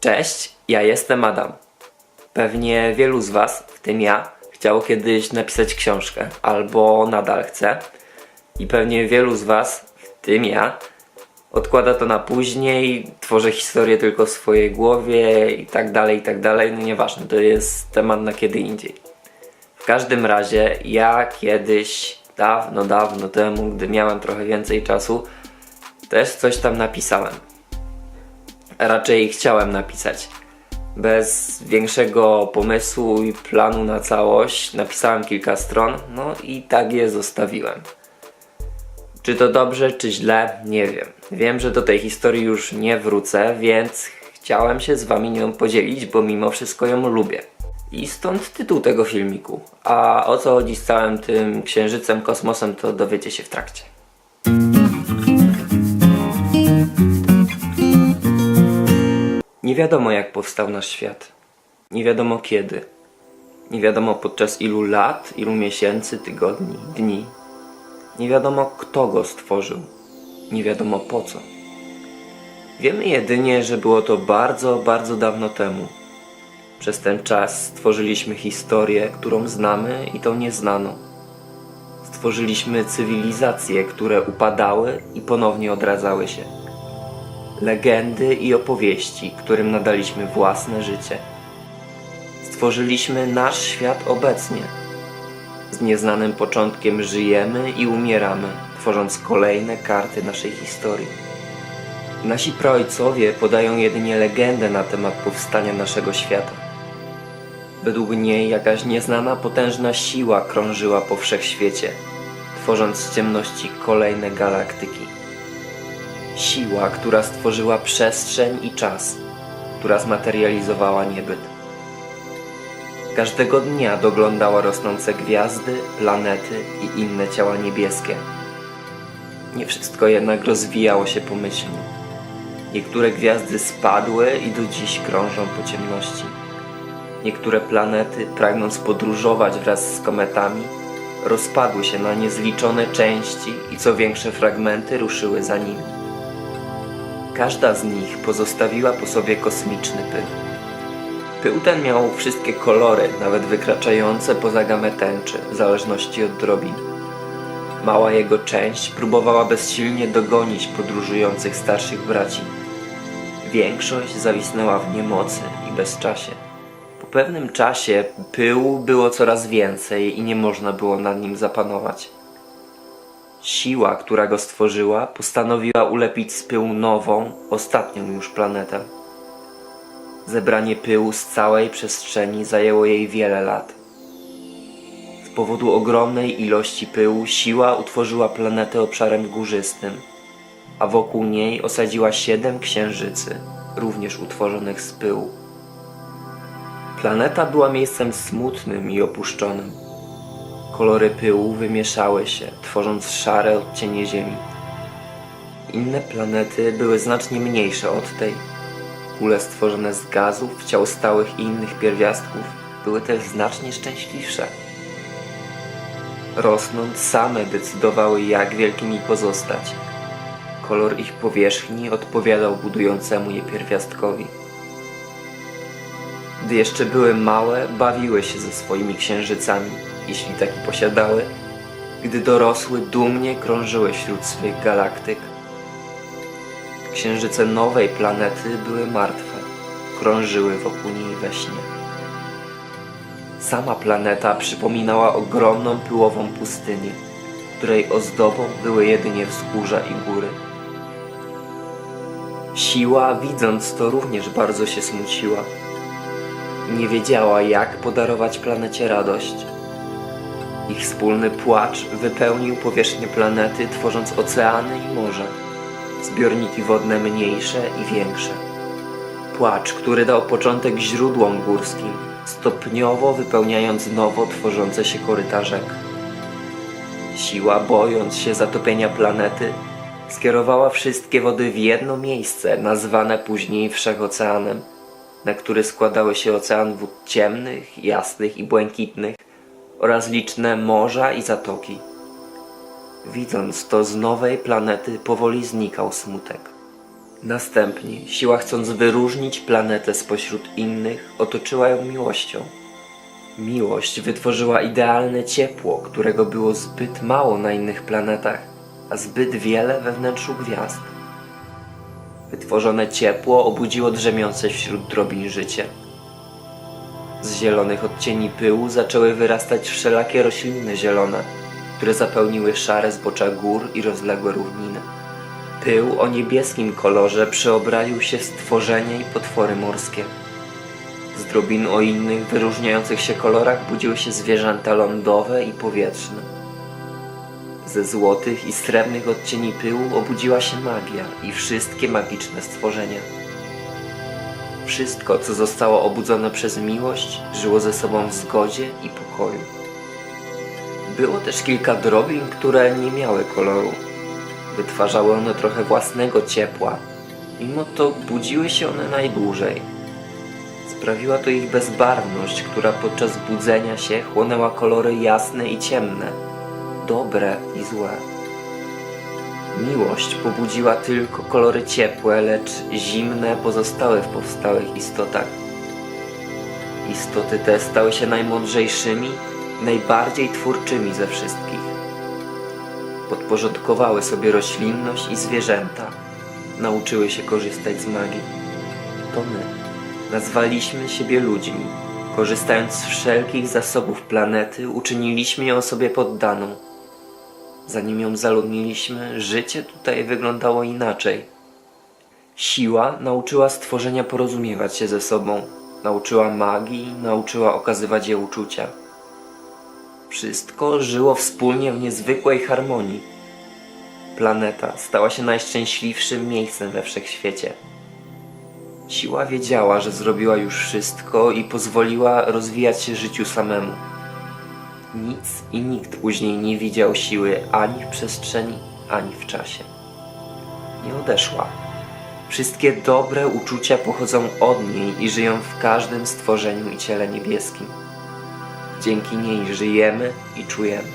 Cześć, ja jestem Adam. Pewnie wielu z Was, w tym ja, chciało kiedyś napisać książkę, albo nadal chce. I pewnie wielu z Was, w tym ja, odkłada to na później, tworzy historię tylko w swojej głowie i tak dalej, i tak dalej. No nieważne, to jest temat na kiedy indziej. W każdym razie, ja kiedyś, dawno, dawno temu, gdy miałem trochę więcej czasu, też coś tam napisałem raczej chciałem napisać. Bez większego pomysłu i planu na całość napisałem kilka stron, no i tak je zostawiłem. Czy to dobrze, czy źle, nie wiem. Wiem, że do tej historii już nie wrócę, więc chciałem się z wami nią podzielić, bo mimo wszystko ją lubię. I stąd tytuł tego filmiku. A o co chodzi z całym tym księżycem, kosmosem, to dowiecie się w trakcie. Nie wiadomo jak powstał nasz świat. Nie wiadomo kiedy. Nie wiadomo podczas ilu lat, ilu miesięcy, tygodni, dni. Nie wiadomo kto go stworzył. Nie wiadomo po co. Wiemy jedynie, że było to bardzo, bardzo dawno temu. Przez ten czas stworzyliśmy historię, którą znamy i tą nieznaną. Stworzyliśmy cywilizacje, które upadały i ponownie odradzały się legendy i opowieści, którym nadaliśmy własne życie. Stworzyliśmy nasz świat obecnie. Z nieznanym początkiem żyjemy i umieramy, tworząc kolejne karty naszej historii. Nasi praojcowie podają jedynie legendę na temat powstania naszego świata. Według niej jakaś nieznana, potężna siła krążyła po wszechświecie, tworząc z ciemności kolejne galaktyki siła, która stworzyła przestrzeń i czas, która zmaterializowała niebyt. Każdego dnia doglądała rosnące gwiazdy, planety i inne ciała niebieskie. Nie wszystko jednak rozwijało się pomyślnie. Niektóre gwiazdy spadły i do dziś krążą po ciemności. Niektóre planety, pragnąc podróżować wraz z kometami, rozpadły się na niezliczone części i co większe fragmenty ruszyły za nimi. Każda z nich pozostawiła po sobie kosmiczny pył. Pył ten miał wszystkie kolory, nawet wykraczające poza gamę tęczy, w zależności od drobin. Mała jego część próbowała bezsilnie dogonić podróżujących starszych braci. Większość zawisnęła w niemocy i bezczasie. Po pewnym czasie pyłu było coraz więcej i nie można było nad nim zapanować. Siła, która go stworzyła, postanowiła ulepić z pyłu nową, ostatnią już planetę. Zebranie pyłu z całej przestrzeni zajęło jej wiele lat. Z powodu ogromnej ilości pyłu siła utworzyła planetę obszarem górzystym, a wokół niej osadziła siedem księżycy, również utworzonych z pyłu. Planeta była miejscem smutnym i opuszczonym. Kolory pyłu wymieszały się, tworząc szare odcienie Ziemi. Inne planety były znacznie mniejsze od tej. Kule stworzone z gazów, ciał stałych i innych pierwiastków były też znacznie szczęśliwsze. Rosnąc, same decydowały, jak wielkimi pozostać. Kolor ich powierzchni odpowiadał budującemu je pierwiastkowi. Gdy jeszcze były małe, bawiły się ze swoimi księżycami, jeśli taki posiadały. Gdy dorosły, dumnie krążyły wśród swych galaktyk. Księżyce nowej planety były martwe, krążyły wokół niej we śnie. Sama planeta przypominała ogromną pyłową pustynię, której ozdobą były jedynie wzgórza i góry. Siła, widząc to, również bardzo się smuciła. Nie wiedziała, jak podarować planecie radość. Ich wspólny płacz wypełnił powierzchnię planety, tworząc oceany i morze, zbiorniki wodne mniejsze i większe. Płacz, który dał początek źródłom górskim, stopniowo wypełniając nowo tworzące się koryta rzek. Siła, bojąc się zatopienia planety, skierowała wszystkie wody w jedno miejsce, nazwane później Wszechoceanem, na który składały się ocean wód ciemnych, jasnych i błękitnych oraz liczne morza i zatoki. Widząc to z nowej planety powoli znikał smutek. Następnie, siła chcąc wyróżnić planetę spośród innych, otoczyła ją miłością. Miłość wytworzyła idealne ciepło, którego było zbyt mało na innych planetach, a zbyt wiele we wnętrzu gwiazd. Wytworzone ciepło obudziło drzemiące wśród drobin życie. Z zielonych odcieni pyłu zaczęły wyrastać wszelakie rośliny zielone, które zapełniły szare zbocza gór i rozległe równiny. Pył o niebieskim kolorze przeobraził się w stworzenia i potwory morskie. Z drobin o innych, wyróżniających się kolorach budziły się zwierzęta lądowe i powietrzne. Ze złotych i srebrnych odcieni pyłu obudziła się magia i wszystkie magiczne stworzenia. Wszystko, co zostało obudzone przez miłość, żyło ze sobą w zgodzie i pokoju. Było też kilka drobin, które nie miały koloru. Wytwarzały one trochę własnego ciepła, mimo to budziły się one najdłużej. Sprawiła to ich bezbarwność, która podczas budzenia się chłonęła kolory jasne i ciemne, dobre i złe. Miłość pobudziła tylko kolory ciepłe, lecz zimne pozostały w powstałych istotach. Istoty te stały się najmądrzejszymi, najbardziej twórczymi ze wszystkich. Podporządkowały sobie roślinność i zwierzęta, nauczyły się korzystać z magii. To my nazwaliśmy siebie ludźmi. Korzystając z wszelkich zasobów planety, uczyniliśmy ją sobie poddaną. Zanim ją zaludniliśmy, życie tutaj wyglądało inaczej. Siła nauczyła stworzenia porozumiewać się ze sobą, nauczyła magii, nauczyła okazywać je uczucia. Wszystko żyło wspólnie w niezwykłej harmonii. Planeta stała się najszczęśliwszym miejscem we wszechświecie. Siła wiedziała, że zrobiła już wszystko i pozwoliła rozwijać się życiu samemu. Nic i nikt później nie widział siły ani w przestrzeni, ani w czasie. Nie odeszła. Wszystkie dobre uczucia pochodzą od niej i żyją w każdym stworzeniu i ciele niebieskim. Dzięki niej żyjemy i czujemy.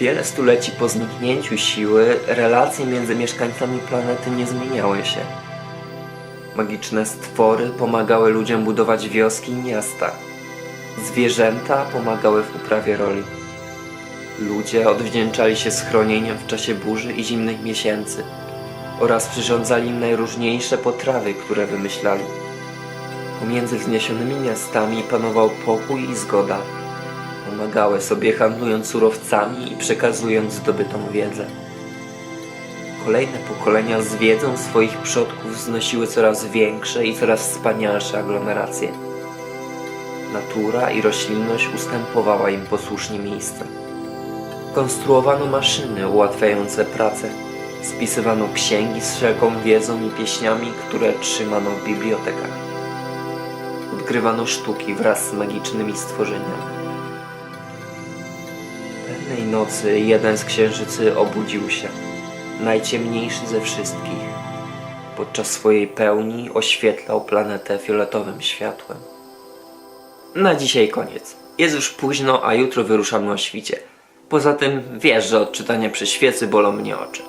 Wiele stuleci po zniknięciu siły relacje między mieszkańcami planety nie zmieniały się. Magiczne stwory pomagały ludziom budować wioski i miasta. Zwierzęta pomagały w uprawie roli. Ludzie odwdzięczali się schronieniem w czasie burzy i zimnych miesięcy oraz przyrządzali im najróżniejsze potrawy, które wymyślali. Pomiędzy wzniesionymi miastami panował pokój i zgoda. Pomagały sobie handlując surowcami i przekazując zdobytą wiedzę. Kolejne pokolenia z wiedzą swoich przodków wznosiły coraz większe i coraz wspanialsze aglomeracje. Natura i roślinność ustępowała im posłusznie miejsce. Konstruowano maszyny ułatwiające pracę. Spisywano księgi z wszelką wiedzą i pieśniami, które trzymano w bibliotekach. Odgrywano sztuki wraz z magicznymi stworzeniami. Pewnej nocy jeden z księżycy obudził się, najciemniejszy ze wszystkich. Podczas swojej pełni oświetlał planetę fioletowym światłem. Na dzisiaj koniec. Jest już późno, a jutro wyruszamy o świcie. Poza tym wiesz, że od czytania przy świecy bolą mnie oczy.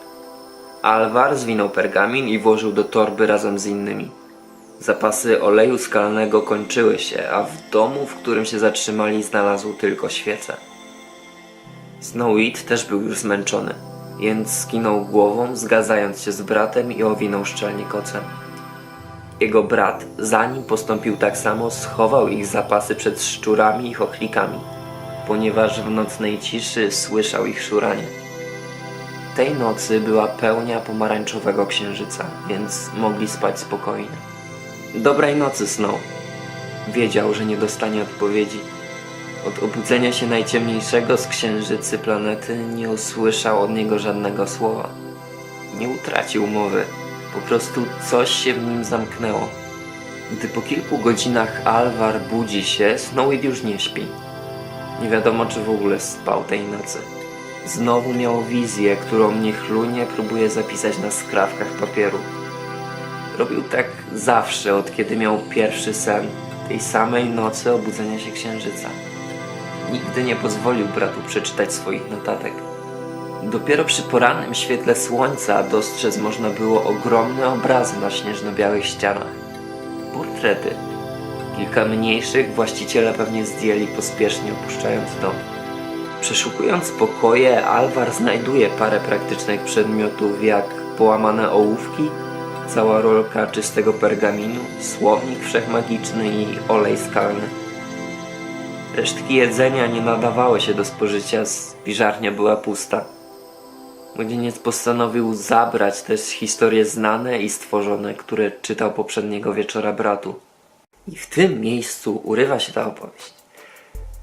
Alvar zwinął pergamin i włożył do torby razem z innymi. Zapasy oleju skalnego kończyły się, a w domu, w którym się zatrzymali, znalazł tylko świecę. Snowit też był już zmęczony, więc skinął głową, zgadzając się z bratem i owinął szczelnie kocem. Jego brat, zanim postąpił tak samo, schował ich zapasy przed szczurami i chochlikami, ponieważ w nocnej ciszy słyszał ich szuranie. Tej nocy była pełnia pomarańczowego księżyca, więc mogli spać spokojnie. Dobrej nocy, Snow. Wiedział, że nie dostanie odpowiedzi. Od obudzenia się najciemniejszego z księżycy planety nie usłyszał od niego żadnego słowa. Nie utracił mowy, po prostu coś się w nim zamknęło. Gdy po kilku godzinach Alvar budzi się, Snowy już nie śpi. Nie wiadomo, czy w ogóle spał tej nocy. Znowu miał wizję, którą niechlujnie próbuje zapisać na skrawkach papieru. Robił tak zawsze, od kiedy miał pierwszy sen, tej samej nocy obudzenia się księżyca. Nigdy nie pozwolił bratu przeczytać swoich notatek. Dopiero przy porannym świetle słońca dostrzec można było ogromne obrazy na śnieżno-białych ścianach. Portrety. Kilka mniejszych właściciele pewnie zdjęli pospiesznie opuszczając dom. Przeszukując pokoje, Alvar znajduje parę praktycznych przedmiotów, jak połamane ołówki, cała rolka czystego pergaminu, słownik wszechmagiczny i olej skalny. Resztki jedzenia nie nadawały się do spożycia, spiżarnia była pusta. Młodzieniec postanowił zabrać też historie znane i stworzone, które czytał poprzedniego wieczora bratu. I w tym miejscu urywa się ta opowieść.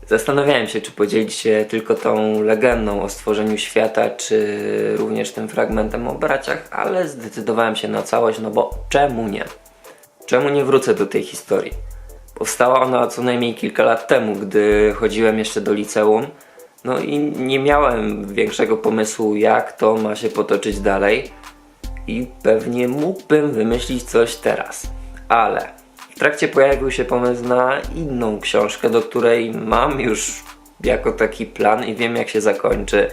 Zastanawiałem się, czy podzielić się tylko tą legendą o stworzeniu świata, czy również tym fragmentem o braciach, ale zdecydowałem się na całość, no bo czemu nie? Czemu nie wrócę do tej historii? Powstała ona co najmniej kilka lat temu, gdy chodziłem jeszcze do liceum. No i nie miałem większego pomysłu, jak to ma się potoczyć dalej. I pewnie mógłbym wymyślić coś teraz. Ale w trakcie pojawił się pomysł na inną książkę, do której mam już jako taki plan i wiem, jak się zakończy.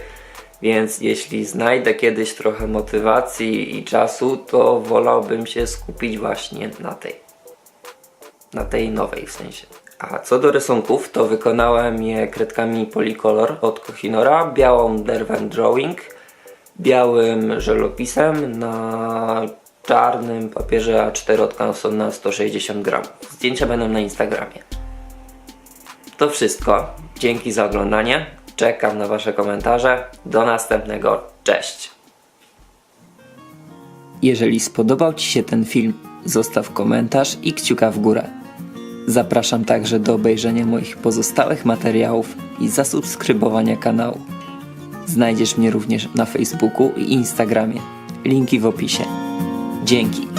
Więc jeśli znajdę kiedyś trochę motywacji i czasu, to wolałbym się skupić właśnie na tej na tej nowej w sensie. A co do rysunków, to wykonałem je kredkami Polycolor od Kohinora, białą Derwent Drawing, białym żelopisem na czarnym papierze A4 od Canson na 160 gram. Zdjęcia będą na Instagramie. To wszystko. Dzięki za oglądanie. Czekam na Wasze komentarze. Do następnego. Cześć! Jeżeli spodobał Ci się ten film, zostaw komentarz i kciuka w górę. Zapraszam także do obejrzenia moich pozostałych materiałów i zasubskrybowania kanału. Znajdziesz mnie również na Facebooku i Instagramie. Linki w opisie. Dzięki.